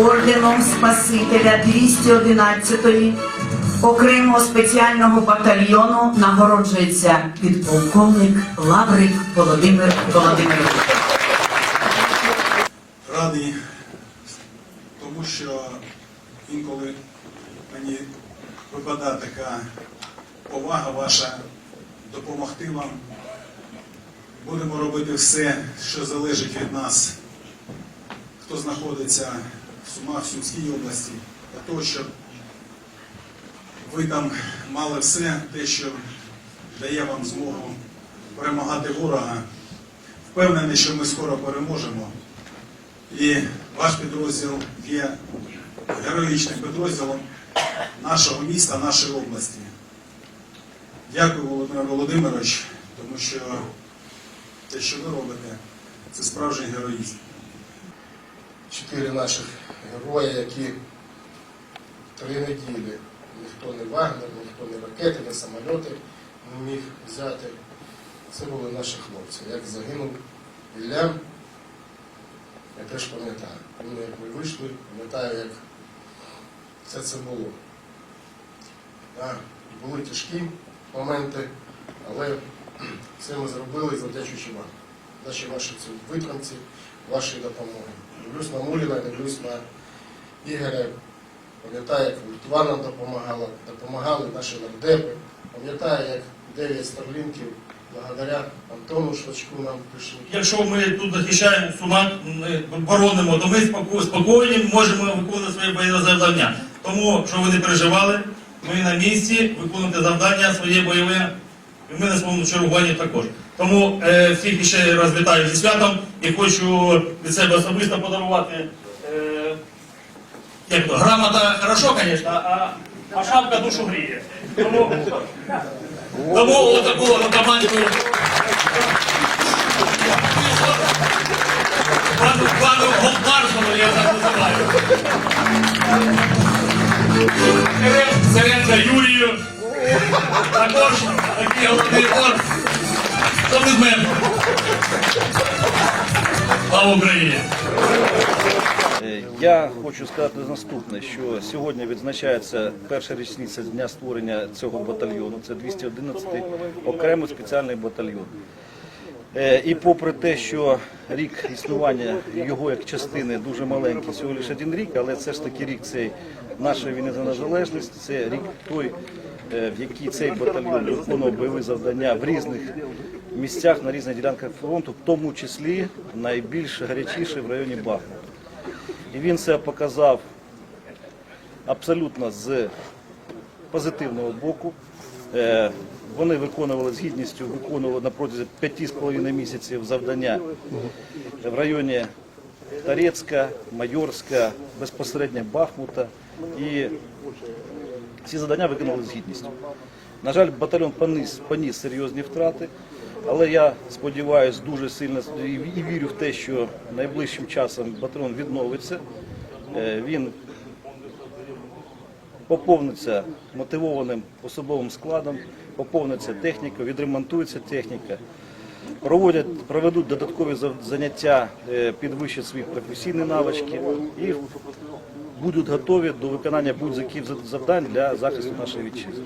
орденом Спасителя 211-ї окремого спеціального батальйону нагороджується підполковник Лаврик Володимир Володимирович. радий, тому що інколи мені випадає така повага ваша допомогти вам. Будемо робити все, що залежить від нас, хто знаходиться в Сумах, в Сумській області, для того, щоб ви там мали все те, що дає вам змогу перемагати ворога. Впевнений, що ми скоро переможемо. І ваш підрозділ є героїчним підрозділом нашого міста, нашої області. Дякую, Володимир Володимирович, тому що те, що ви робите, це справжній героїзм. чотири наших герої, які три неділі ніхто не Вагнер, ніхто не ракети, не самольоти не міг взяти. Це були наші хлопці. Як загинув Ілля, я теж пам'ятаю. Пам'ятаю, як ми вийшли, пам'ятаю, як все це було. Так, були тяжкі моменти, але все ми зробили завдячуючи вам. Наші ваші витримці, вашої допомоги. Дивлюсь на Муліна, дивлюсь на Ігоря. Пам'ятаю, як Литва нам допомагала, допомагали наші нардепи. Пам'ятаю, як 9 старлінків благодаря Антону Швачку нам прийшли. Якщо ми тут захищаємо Сумак, ми боронимо, то ми спокійні можемо виконувати своє бойове завдання. Тому, що ви не переживали, ми на місці виконуєте завдання своє бойове, і ми на своєму чергуванні також. Тому е, всіх ще раз вітаю зі святом і хочу від себе особисто подарувати. Е, грамота хорошо, звісно, а, а шапка душу гріє. Тому, тому отаку команду Пану, пану я так називаю. Сиренка Юрію. Також такий головний орк. Комітмент. Слава Україні! Я хочу сказати наступне, що сьогодні відзначається перша річниця дня створення цього батальйону. Це 211-й окремий спеціальний батальйон. Е, І попри те, що рік існування його як частини дуже маленький, всього лише один рік, але це ж таки рік цей нашої війни за незалежність, це рік той, е, в який цей батальйон виконував бойові завдання в різних місцях на різних ділянках фронту, в тому числі найбільш гарячіше в районі Бахмута. І він це показав абсолютно з позитивного боку. Е, Вони виконували з гідністю, виконували на протязі 5,5 місяців завдання в районі Тарецька, Майорська, безпосередньо Бахмута. І ці завдання виконували з гідністю. На жаль, батальйон поніс, поніс серйозні втрати, але я сподіваюся дуже сильно і вірю в те, що найближчим часом батальйон відновиться. Е, Він поповниться мотивованим особовим складом, поповниться техніка, відремонтується техніка. Проводять, проведуть додаткові заняття, е, підвищать свої професійні навички і будуть готові до виконання будь-яких завдань для захисту нашої вітчизни.